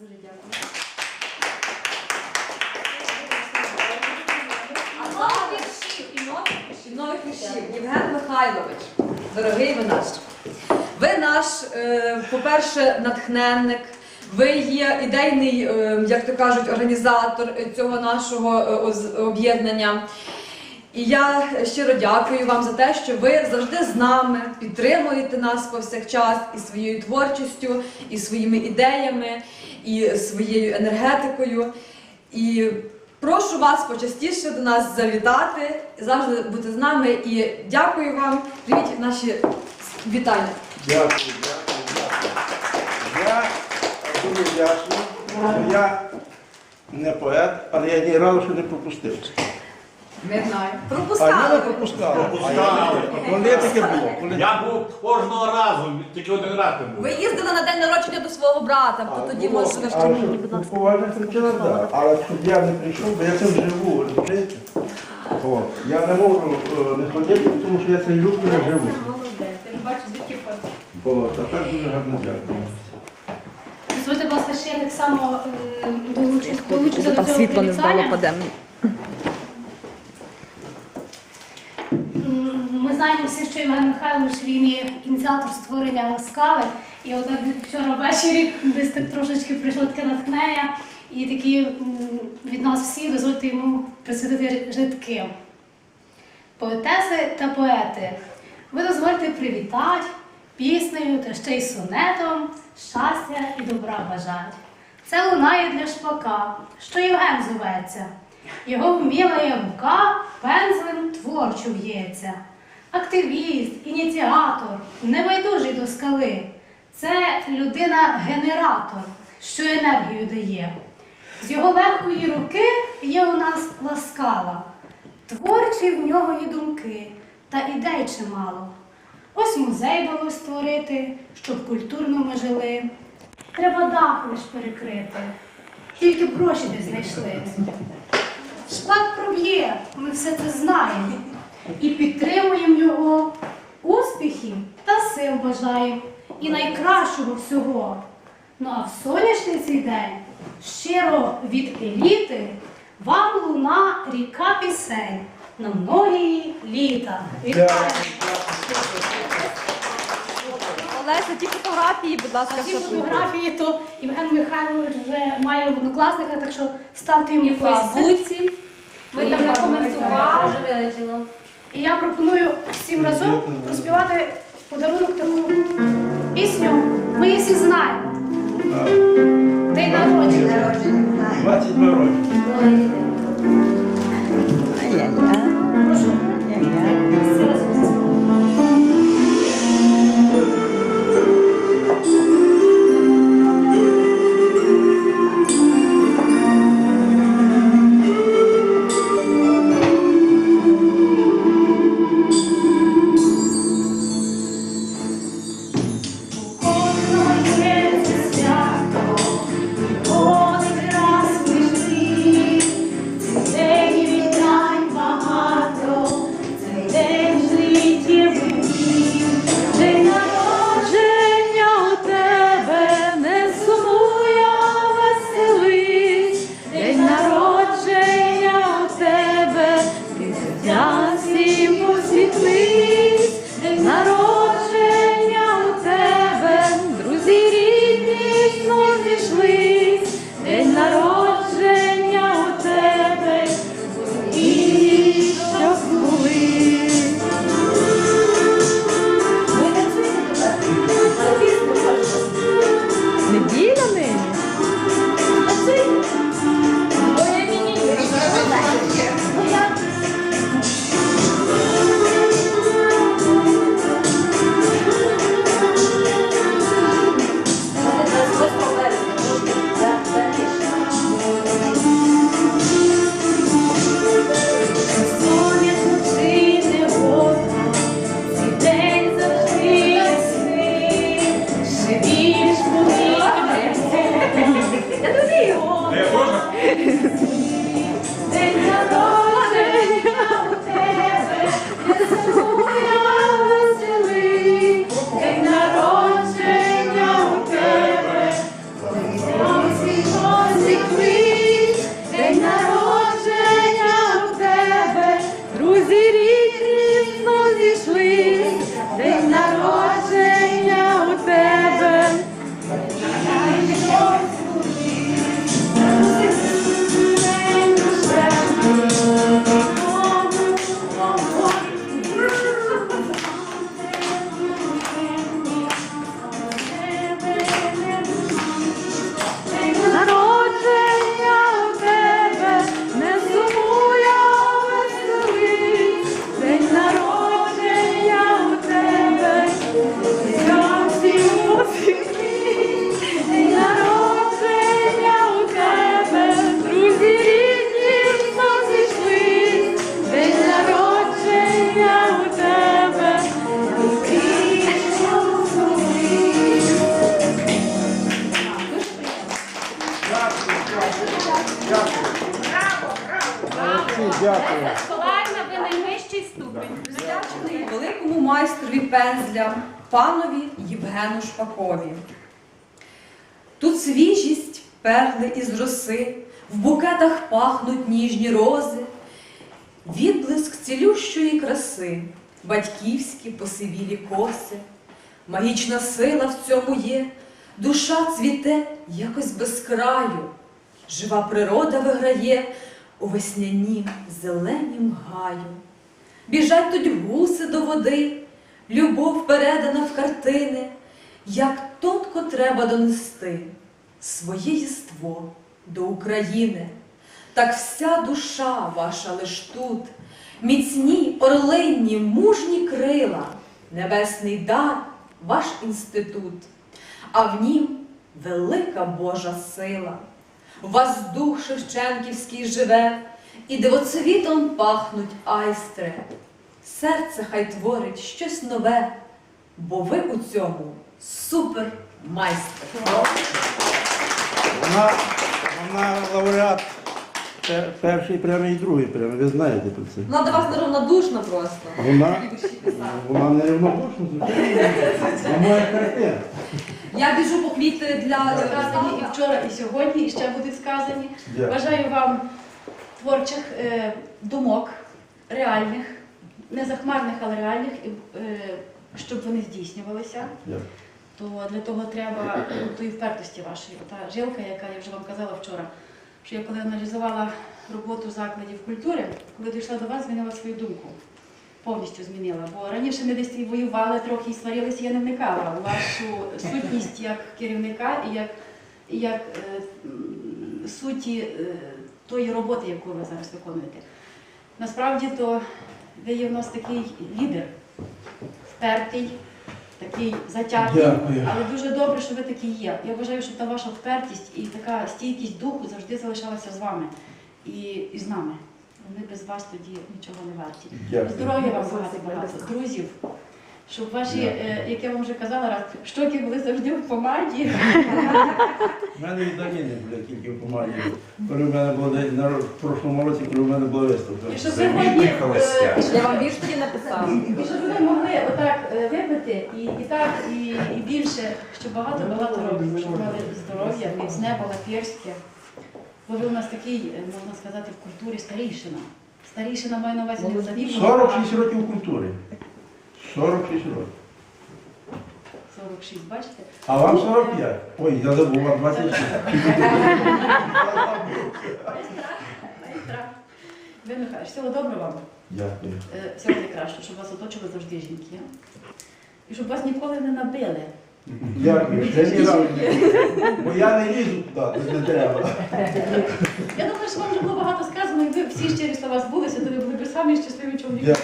Дуже дякую. А нових віршів і нових віршів. Нових віршів. Євген Михайлович, дорогий ви наш. Ви наш, е, по-перше, натхненник. Ви є ідейний, е, як то кажуть, організатор цього нашого е, об'єднання. І я щиро дякую вам за те, що ви завжди з нами підтримуєте нас повсякчас і своєю творчістю, і своїми ідеями, і своєю енергетикою. І прошу вас почастіше до нас завітати, завжди бути з нами. І дякую вам. Привіть наші вітання. Дякую, дякую, дякую. Я дуже вдячний, я не поет, але я ні разу ще не пропустив. Ми знаємо. А я не Пропускали. пропускав. Пропускали. Коли таке було? Коли... Я був кожного разу, тільки один раз не був. Ви їздили на день народження до свого брата, то тоді може ви А ще що, будь ласка. по поважних причинах, так. Але щоб я не прийшов, бо я цим живу, розумієте? От. Я не можу е, не ходити, тому що я цей люблю не живу. От. А так дуже гарно дякую. Дозвольте, будь ласка, ще я так само е, долучусь- долучуся до цього світло не здало привітання. падемо. М, Ми знаємо всі, що Євген Михайлович він є ініціатор створення ласкави. І от вчора ввечері десь так трошечки прийшло таке натхнення, і такі від нас всі дозвольте йому присвятити житки. Поетеси та поети, ви дозвольте привітати піснею та ще й сонетом щастя і добра бажать. Це лунає для шпака, що Євген зоветься. Його вміла рука, пензлем творчо в'ється. Активіст, ініціатор, небайдужий до скали. Це людина-генератор, що енергію дає. З його легкої руки є у нас ласкава. Творчі в нього є думки, та ідей чимало. Ось музей було створити, щоб культурно ми жили. Треба дах лиш перекрити, тільки б гроші не знайшли. Шпак проб'є, ми все це знаємо. І підтримуємо його успіхів та сил бажаємо. І найкращого всього. Ну а в сонячний цей день щиро від еліти вам луна ріка пісень на многії літа. Вітаю! Олеся, ті фотографії, будь ласка, А ці щоб- фотографії, то Євген Михайлович вже має однокласника, так що ставте йому І в Фейсбуці. Ми там коментували. І я пропоную всім разом розпівати подарунок таку пензлям панові Євгену Шпакові. Тут свіжість перли із роси, в букетах пахнуть ніжні рози, відблиск цілющої краси, батьківські посивілі коси, магічна сила в цьому є, душа цвіте якось без краю, жива природа виграє у веснянім зеленім гаю. Біжать тут гуси до води, любов передана в картини, як тонко треба донести своє єство до України. Так вся душа ваша лиш тут, міцні, орлинні, мужні крила, небесний дар, ваш інститут, а в нім велика Божа сила. Вас дух Шевченківський живе, і дивоцвітом пахнуть айстри. Серце хай творить щось нове, бо ви у цьому супермайстер. Вона, вона лауреат пе- перший премії і другої премії, ви знаєте про це. Вона до вас неравнодушна просто. Вона, вона не рівнодушна, звичайно. Вона моя картина. Я біжу по квіти для Сказані і вчора, і сьогодні, і ще будуть сказані. Дякую. Бажаю вам творчих е, думок, реальних, не захмарних, але реальних, і, е, щоб вони здійснювалися. То для того треба тої впертості вашої. Та жилка, яка я вже вам казала вчора, що я коли аналізувала роботу закладів культури, коли дійшла до вас, змінила свою думку. Повністю змінила. Бо раніше ми десь і воювали трохи і сварилися, я не вникала у вашу сутність як керівника і як, як е, суті е, тої роботи, яку ви зараз виконуєте. Насправді то ви є в нас такий лідер, впертий, такий затятий, Дякую. але дуже добре, що ви такий є. Я вважаю, що та ваша впертість і така стійкість духу завжди залишалася з вами і, і з нами. Вони без вас тоді нічого не варті. Дякую. Здоров'я вам багато багато, друзів. Щоб ваші, е, як я вам вже казала раз, щоки були завжди в помаді. У мене і дані не буде тільки в помаді. Коли в мене було день народ в прошлому році, коли в мене була виставка. І щоб сьогодні е, Я вам вірш тоді написала. і щоб ви могли отак е, випити і, і так, і, і більше, щоб багато-багато років, щоб мали здоров'я, міцне, балапірське. Бо ви у нас такий, е, можна сказати, в культурі старійшина. Старійшина має на увазі не за віком. 46 років культури. 46 років. 46, бачите? А вам 45. Ой, я забув, вам 26. Ви, Михайлович, всього доброго вам. Дякую. Е, Всього найкращого, щоб вас оточили завжди жінки. І щоб вас ніколи не набили. Дякую. Ще ні разу. Бо я не лізу туди, де не треба. Я думаю, що вам вже було багато сказано, і ви всі щирі слова збулися, то ви були б самі щасливі чоловіки.